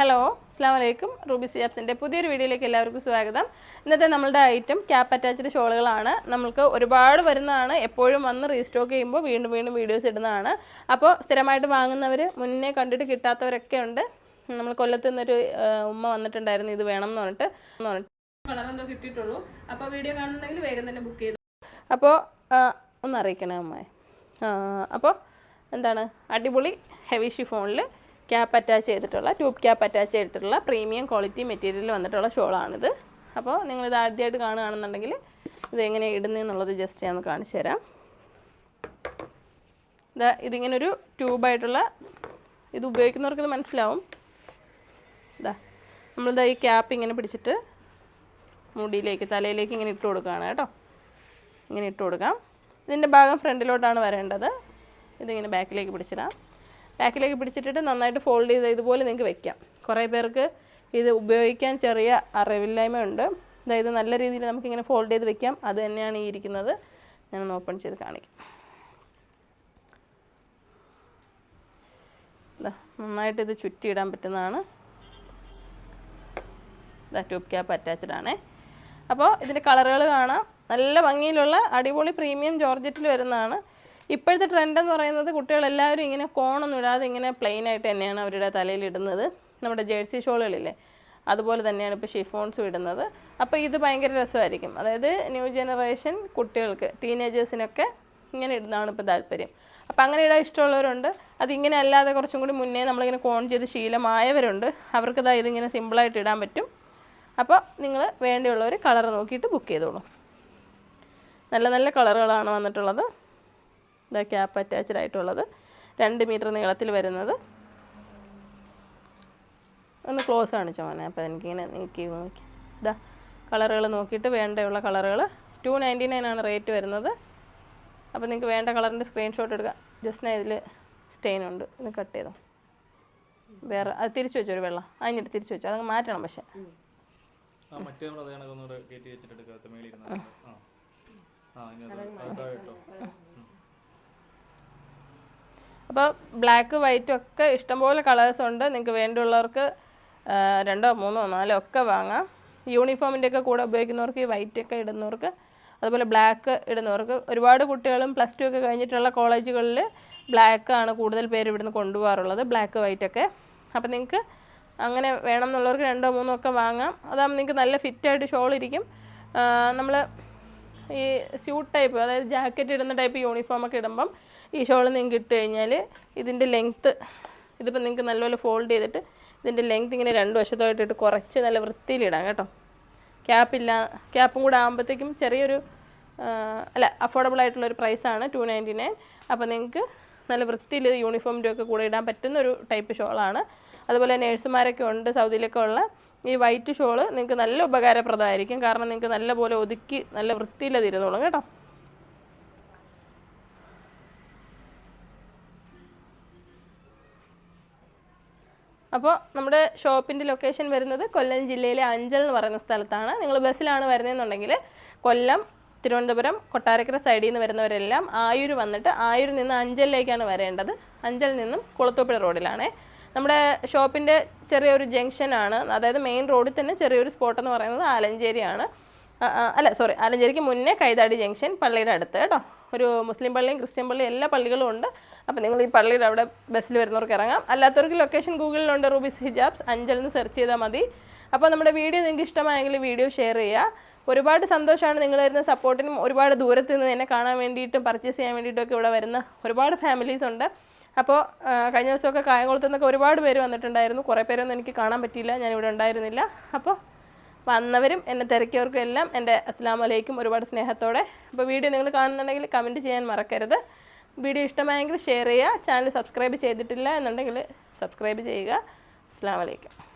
Hello അസ്സാം വലൈക്കും Ruby ആപ്സിന്റെ പുതിയൊരു വീഡിയോയിലേക്ക് എല്ലാവർക്കും സ്വാഗതം. ഇന്നത്തെ നമ്മളുടെ ഐറ്റം ക്യാപ്പ് അറ്റാച്ച്ഡ് ഷോളുകളാണ്. നമ്മൾക്ക് ഒരുപാട് വരുന്നതാണ്. എപ്പോഴും വന്ന് റീസ്റ്റോക്ക് ചെയ്യുമ്പോൾ വീണ്ടും വീണ്ടും വീഡിയോസ് ഇടുന്നതാണ്. അപ്പോൾ സ്ഥിരമായിട്ട് വാങ്ങുന്നവർ മുന്നേ കണ്ടിട്ട് കിട്ടാത്തവരൊക്കെ ഉണ്ട്. നമ്മൾ കൊല്ലത്ത് നിന്നൊരു ഉമ്മ വന്നിട്ടുണ്ടായിരുന്നു. ഇത് വേണം എന്ന് പറഞ്ഞിട്ട്. പറഞ്ഞിട്ട് കളർ കിട്ടിയിട്ടുള്ളൂ. അപ്പോൾ വീഡിയോ കാണുന്നുണ്ടെങ്കിൽ വേഗം തന്നെ ബുക്ക് ചെയ്തു. അപ്പോൾ ഒന്ന് അറിയിക്കണേ അമ്മയെ. അപ്പോൾ എന്താണ്? അടിപൊളി ഹെവി ഷിഫോണിൽ ക്യാപ്പ് അറ്റാച്ച് ചെയ്തിട്ടുള്ള ട്യൂബ് ക്യാപ്പ് അറ്റാച്ച് ചെയ്തിട്ടുള്ള പ്രീമിയം ക്വാളിറ്റി മെറ്റീരിയൽ വന്നിട്ടുള്ള ഷോളാണിത്. അപ്പോൾ നിങ്ങൾ നിങ്ങളിത് ആദ്യമായിട്ട് കാണുകയാണെന്നുണ്ടെങ്കിൽ ഇത് എങ്ങനെ ഇടുന്നതെന്നുള്ളത് ജസ്റ്റ് ഞാൻ കാണിച്ചു തരാം. ഇതാ ഇതിങ്ങനൊരു ട്യൂബായിട്ടുള്ള ഇത് ഉപയോഗിക്കുന്നവർക്ക് ഇത് മനസ്സിലാവും. ഇതാ നമ്മളിതാ ഈ ക്യാപ്പ് ഇങ്ങനെ പിടിച്ചിട്ട് മുടിയിലേക്ക് തലയിലേക്ക് ഇങ്ങനെ ഇട്ട് കൊടുക്കുകയാണ് കേട്ടോ. ഇങ്ങനെ ഇട്ട് കൊടുക്കാം. ഇതിന്റെ ഭാഗം ഫ്രണ്ടിലോട്ടാണ് വരേണ്ടത്. ഇതിങ്ങനെ ബാക്കിലേക്ക് പിടിച്ചിടാം. ബാക്കിലേക്ക് പിടിച്ചിട്ടിട്ട് നന്നായിട്ട് ഫോൾഡ് ചെയ്ത് ഇതുപോലെ നിങ്ങൾക്ക് വെക്കാം. കുറേ പേർക്ക് ഇത് ഉപയോഗിക്കാൻ ചെറിയ അറിവില്ലായ്മ ഉണ്ട് അതായത് നല്ല രീതിയിൽ നമുക്കിങ്ങനെ ഫോൾഡ് ചെയ്ത് വെക്കാം. അത് തന്നെയാണ് ഈ ഇരിക്കുന്നത്. ഞാനൊന്ന് ഓപ്പൺ ചെയ്ത് കാണിക്കാം. നന്നായിട്ട് ഇത് ചുറ്റിയിടാൻ പറ്റുന്നതാണ്. ട്യൂബ് ക്യാപ്പ് അറ്റാച്ച്ഡ് ആണേ. അപ്പോൾ ഇതിന്റെ കളറുകൾ കാണാം. നല്ല ഭംഗിയിലുള്ള അടിപൊളി പ്രീമിയം ജോർജറ്റിൽ വരുന്നതാണ്. ഇപ്പോഴത്തെ ട്രെൻഡ് എന്ന് പറയുന്നത് കുട്ടികളെല്ലാവരും ഇങ്ങനെ കോണൊന്നും ഇടാതെ ഇങ്ങനെ പ്ലെയിൻ ആയിട്ട് തന്നെയാണ് അവരുടെ തലയിൽ ഇടുന്നത്. നമ്മുടെ ജേഴ്സി ഷോളുകളില്ലേ? അതുപോലെ തന്നെയാണ് ഇപ്പോൾ ഷിഫോൺസും ഇടുന്നത്. അപ്പോൾ ഇത് ഭയങ്കര രസമായിരിക്കും. അതായത് ന്യൂ ജനറേഷൻ കുട്ടികൾക്ക് ടീനേജേഴ്സിനൊക്കെ ഇങ്ങനെ ഇടുന്നതാണ് ഇപ്പോൾ താല്പര്യം. അപ്പോൾ അങ്ങനെ ഇടാൻ ഇഷ്ടമുള്ളവരുണ്ട് അതിങ്ങനെ അല്ലാതെ കുറച്ചും കൂടി മുന്നേ നമ്മളിങ്ങനെ കോൺ ചെയ്ത് ശീലമായവരുണ്ട്. അവർക്ക് ഇതാ ഇതിങ്ങനെ സിമ്പിളായിട്ട് ഇടാൻ പറ്റും. അപ്പോൾ നിങ്ങൾ വേണ്ടിയുള്ളവർ കളർ നോക്കിയിട്ട് ബുക്ക് ചെയ്തോളൂ. നല്ല നല്ല കളറുകളാണ് വന്നിട്ടുള്ളത്. ഇതാ ക്യാപ്പ് അറ്റാച്ച്ഡ് ആയിട്ടുള്ളത്. രണ്ട് മീറ്റർ നീളത്തിൽ വരുന്നത്. ഒന്ന് ക്ലോസ് കാണിച്ചോ മോനെ? അപ്പോൾ എനിക്കിങ്ങനെ നീക്കി നോക്കി. ഇതാ കളറുകൾ നോക്കിയിട്ട് വേണ്ടയുള്ള കളറുകൾ. ടു നയന്റി നയൻ ആണ് റേറ്റ് വരുന്നത്. അപ്പോൾ നിങ്ങൾക്ക് വേണ്ട കളറിന്റെ സ്ക്രീൻഷോട്ട് എടുക്കുക ജസ്റ്റ് ഞാൻ ഇതിൽ സ്റ്റെയിൻ ഉണ്ട്. ഇത് കട്ട് ചെയ്തോ? വേറെ അത് തിരിച്ചു വെച്ചോ ഒരു വെള്ളം. അതിഞ്ഞിട്ട് തിരിച്ചു വെച്ചോ. അതങ്ങ് മാറ്റണം പക്ഷേ. ആ മറ്റേ നമ്മൾ അതേ കണക്കൊന്നുകൂടെ കയറ്റി വെച്ചിട്ട് എടുക്കാത്ത മേളിരുന്ന ആ ആ ഇനി അത് അത് കേട്ടോ അപ്പോൾ ബ്ലാക്ക് വൈറ്റും ഒക്കെ ഇഷ്ടംപോലെ കളേഴ്സ് ഉണ്ട്. നിങ്ങൾക്ക് വേണ്ടിയുള്ളവർക്ക് രണ്ടോ മൂന്നോ നാലോ ഒക്കെ വാങ്ങാം. യൂണിഫോമിന്റെ ഒക്കെ കൂടെ ഉപയോഗിക്കുന്നവർക്ക് ഈ വൈറ്റ് ഒക്കെ ഇടുന്നവർക്ക് അതുപോലെ ബ്ലാക്ക് ഇടുന്നവർക്ക് ഒരുപാട് കുട്ടികളും പ്ലസ് ടു ഒക്കെ കഴിഞ്ഞിട്ടുള്ള കോളേജുകളിൽ ബ്ലാക്ക് ആണ് കൂടുതൽ പേര് ഇവിടുന്ന് കൊണ്ടുപോകാറുള്ളത് ബ്ലാക്ക് വൈറ്റ് ഒക്കെ. അപ്പോൾ നിങ്ങൾക്ക് അങ്ങനെ വേണം എന്നുള്ളവർക്ക് രണ്ടോ മൂന്നോ ഒക്കെ വാങ്ങാം. അതാകുമ്പോൾ നിങ്ങൾക്ക് നല്ല ഫിറ്റായിട്ട് ഷോൾ ഇരിക്കും. നമ്മൾ ഈ സ്യൂട്ട് ടൈപ്പ് അതായത് ജാക്കറ്റ് ഇടുന്ന ടൈപ്പ് യൂണിഫോം ഒക്കെ ഇടുമ്പം ഈ ഷോൾ നിങ്ങൾക്ക് ഇട്ട് കഴിഞ്ഞാൽ ഇതിന്റെ ലെങ്ത്ത് ഇതിപ്പോൾ നിങ്ങൾക്ക് നല്ലപോലെ ഫോൾഡ് ചെയ്തിട്ട് ഇതിന്റെ ലെങ്ത്ത് ഇങ്ങനെ രണ്ട് വശത്തായിട്ട് ഇട്ട് കുറച്ച് നല്ല വൃത്തിയിലിടാം കേട്ടോ. ക്യാപ്പില്ല ക്യാപ്പും കൂടെ ആകുമ്പോഴത്തേക്കും ചെറിയൊരു അല്ല അഫോർഡബിൾ ആയിട്ടുള്ള ഒരു പ്രൈസാണ് ടു നയന്റി നയൻ അപ്പോൾ നിങ്ങൾക്ക് നല്ല വൃത്തിയിൽ യൂണിഫോമിന്റെ ഒക്കെ കൂടെ ഇടാൻ പറ്റുന്ന ഒരു ടൈപ്പ് ഷോളാണ് അതുപോലെ നേഴ്സുമാരൊക്കെ ഉണ്ട് സൗദിയിലൊക്കെ ഉള്ള. ഈ വൈറ്റ് ഷോൾ നിങ്ങൾക്ക് നല്ല ഉപകാരപ്രദമായിരിക്കും. കാരണം നിങ്ങൾക്ക് നല്ലപോലെ ഒതുക്കി നല്ല ഇരുന്നോളും കേട്ടോ. അപ്പോൾ നമ്മുടെ ഷോപ്പിന്റെ ലൊക്കേഷൻ വരുന്നത് കൊല്ലം ജില്ലയിലെ അഞ്ചൽ എന്ന് പറയുന്ന സ്ഥലത്താണ്. നിങ്ങൾ ബസ്സിലാണ് വരുന്നതെന്നുണ്ടെങ്കിൽ കൊല്ലം തിരുവനന്തപുരം കൊട്ടാരക്കര സൈഡിൽ നിന്ന് വരുന്നവരെല്ലാം ആയൂർ വന്നിട്ട് ആയൂർ നിന്ന് അഞ്ചലിലേക്കാണ് വരേണ്ടത്. അഞ്ചൽ നിന്നും കുളത്തൂപ്പുഴ റോഡിലാണ്. നമ്മുടെ ഷോപ്പിന്റെ ചെറിയൊരു ജംഗ്ഷനാണ് അതായത് മെയിൻ റോഡിൽ തന്നെ ചെറിയൊരു സ്പോട്ട് എന്ന് പറയുന്നത് ആലഞ്ചേരിയാണ്. അല്ല സോറി ആലഞ്ചേരിക്ക് മുന്നേ കൈതാടി ജംഗ്ഷൻ പള്ളിയുടെ അടുത്ത് കേട്ടോ. ഒരു മുസ്ലിം പള്ളിയും ക്രിസ്ത്യൻ പള്ളിയും എല്ലാ പള്ളികളും ഉണ്ട്. അപ്പോൾ നിങ്ങൾ ഈ പള്ളിയുടെ അവിടെ ബസ്സിൽ വരുന്നവർക്ക് ഇറങ്ങാം. അല്ലാത്തവർക്ക് ലൊക്കേഷൻ ഗൂഗിളിലുണ്ട് റൂബീസ് ഹിജാബ്സ്. അഞ്ചൽ എന്ന് സെർച്ച് ചെയ്താൽ മതി. അപ്പോൾ നമ്മുടെ വീഡിയോ നിങ്ങൾക്ക് ഇഷ്ടമായെങ്കിൽ വീഡിയോ ഷെയർ ചെയ്യുക. ഒരുപാട് സന്തോഷമാണ് നിങ്ങൾ വരുന്ന സപ്പോർട്ടിനും ഒരുപാട് ദൂരത്ത് നിന്ന് എന്നെ കാണാൻ വേണ്ടിയിട്ടും പർച്ചേസ് ചെയ്യാൻ വേണ്ടിയിട്ടൊക്കെ ഇവിടെ വരുന്ന ഒരുപാട് ഫാമിലീസ് ഉണ്ട്. അപ്പോൾ കഴിഞ്ഞ ദിവസമൊക്കെ കായംകുളത്ത് നിന്നൊക്കെ ഒരുപാട് പേര് വന്നിട്ടുണ്ടായിരുന്നു. കുറേ പേരൊന്നും എനിക്ക് കാണാൻ പറ്റിയില്ല ഞാനിവിടെ ഉണ്ടായിരുന്നില്ല. അപ്പോൾ വന്നവരും എന്നെ തിരക്കിയവർക്കും എല്ലാം എന്റെ അസ്സാം വലൈക്കും ഒരുപാട് സ്നേഹത്തോടെ. അപ്പോൾ വീഡിയോ നിങ്ങൾ കാണുന്നുണ്ടെങ്കിൽ കമന്റ് ചെയ്യാൻ മറക്കരുത്. വീഡിയോ ഇഷ്ടമായെങ്കിൽ ഷെയർ ചെയ്യുക. ചാനൽ സബ്സ്ക്രൈബ് ചെയ്തിട്ടില്ല എന്നുണ്ടെങ്കിൽ സബ്സ്ക്രൈബ് ചെയ്യുക. അസ്സാം വലൈക്കും